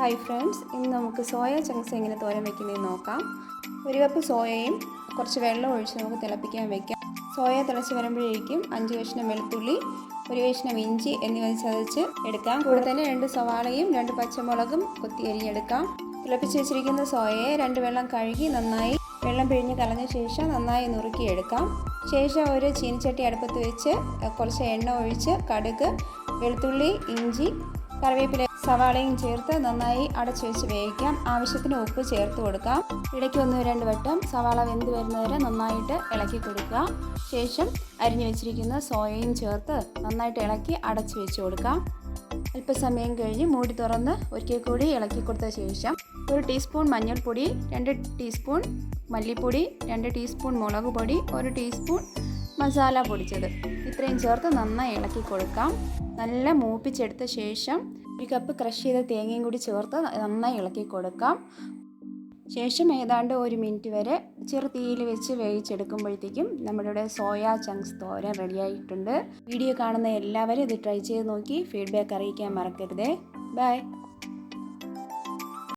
Hi friends ഇന്ന് നമുക്ക് soya chunks എങ്ങനെ തോരൻ വെക്കുന്നതെന്ന് നോക്കാം. ഒരു കപ്പ് സോയയും കുറച്ച് വെള്ളം ഒഴിച്ച് നമുക്ക് തിളപ്പിക്കാൻ വെക്കാം. സോയ തിളച്ച് വരുമ്പോഴേക്കും അഞ്ച് കഷ്ണം വെളുത്തുള്ളി ഒരു കഷ്ണം ഇഞ്ചി എന്നിവ ചതച്ച് എടുക്കാം. കൂടെ തന്നെ രണ്ട് സവാളയും രണ്ട് പച്ചമുളകും കൊത്തി അരിഞ്ഞെടുക്കാം. തിളപ്പിച്ച് വെച്ചിരിക്കുന്ന സോയയെ രണ്ട് വെള്ളം കഴുകി നന്നായി വെള്ളം പിഴിഞ്ഞ് കളഞ്ഞ ശേഷം നന്നായി നുറുക്കിയെടുക്കാം. ശേഷം ഒരു ചീനിച്ചട്ടി അടുപ്പത്ത് വെച്ച് കുറച്ച് എണ്ണ ഒഴിച്ച് കടുക് വെളുത്തുള്ളി ഇഞ്ചി കറിവേപ്പില സവാളയും ചേർത്ത് നന്നായി അടച്ചു വെച്ച് വേവിക്കാം. ആവശ്യത്തിന് ഉപ്പ് ചേർത്ത് കൊടുക്കാം. ഇടയ്ക്ക് ഒന്ന് രണ്ട് വട്ടം സവാള വെന്ത് വരുന്നവരെ നന്നായിട്ട് ഇളക്കി കൊടുക്കുക ശേഷം അരിഞ്ഞു വെച്ചിരിക്കുന്ന സോയയും ചേർത്ത് നന്നായിട്ട് ഇളക്കി അടച്ചു വെച്ച് കൊടുക്കാം. അല്പസമയം കഴിഞ്ഞ് മൂടി തുറന്ന് ഒരിക്കൽ കൂടി ഇളക്കി കൊടുത്ത ശേഷം ഒരു ടീസ്പൂൺ മഞ്ഞൾപ്പൊടി രണ്ട് ടീസ്പൂൺ മല്ലിപ്പൊടി രണ്ട് ടീസ്പൂൺ മുളക് പൊടി ഒരു ടീസ്പൂൺ മസാല പൊടിച്ചത്. ഇത്രയും ചേർത്ത് നന്നായി ഇളക്കി കൊടുക്കാം. നല്ല മൂപ്പിച്ചെടുത്ത ശേഷം ഒരു കപ്പ് ക്രഷ് ചെയ്ത തേങ്ങയും കൂടി ചേർത്ത് നന്നായി ഇളക്കി കൊടുക്കാം. ശേഷം ഏതാണ്ട് ഒരു മിനിറ്റ് വരെ ചെറു തീയിൽ വെച്ച് വേവിച്ചെടുക്കുമ്പോഴത്തേക്കും നമ്മുടെ സോയാ ചങ്ക്സ് തോര റെഡിയായിട്ടുണ്ട്. വീഡിയോ കാണുന്ന എല്ലാവരും ഇത് ട്രൈ ചെയ്ത് നോക്കി. ഫീഡ്ബാക്ക് അറിയിക്കാൻ മറക്കരുതേ. ബൈ.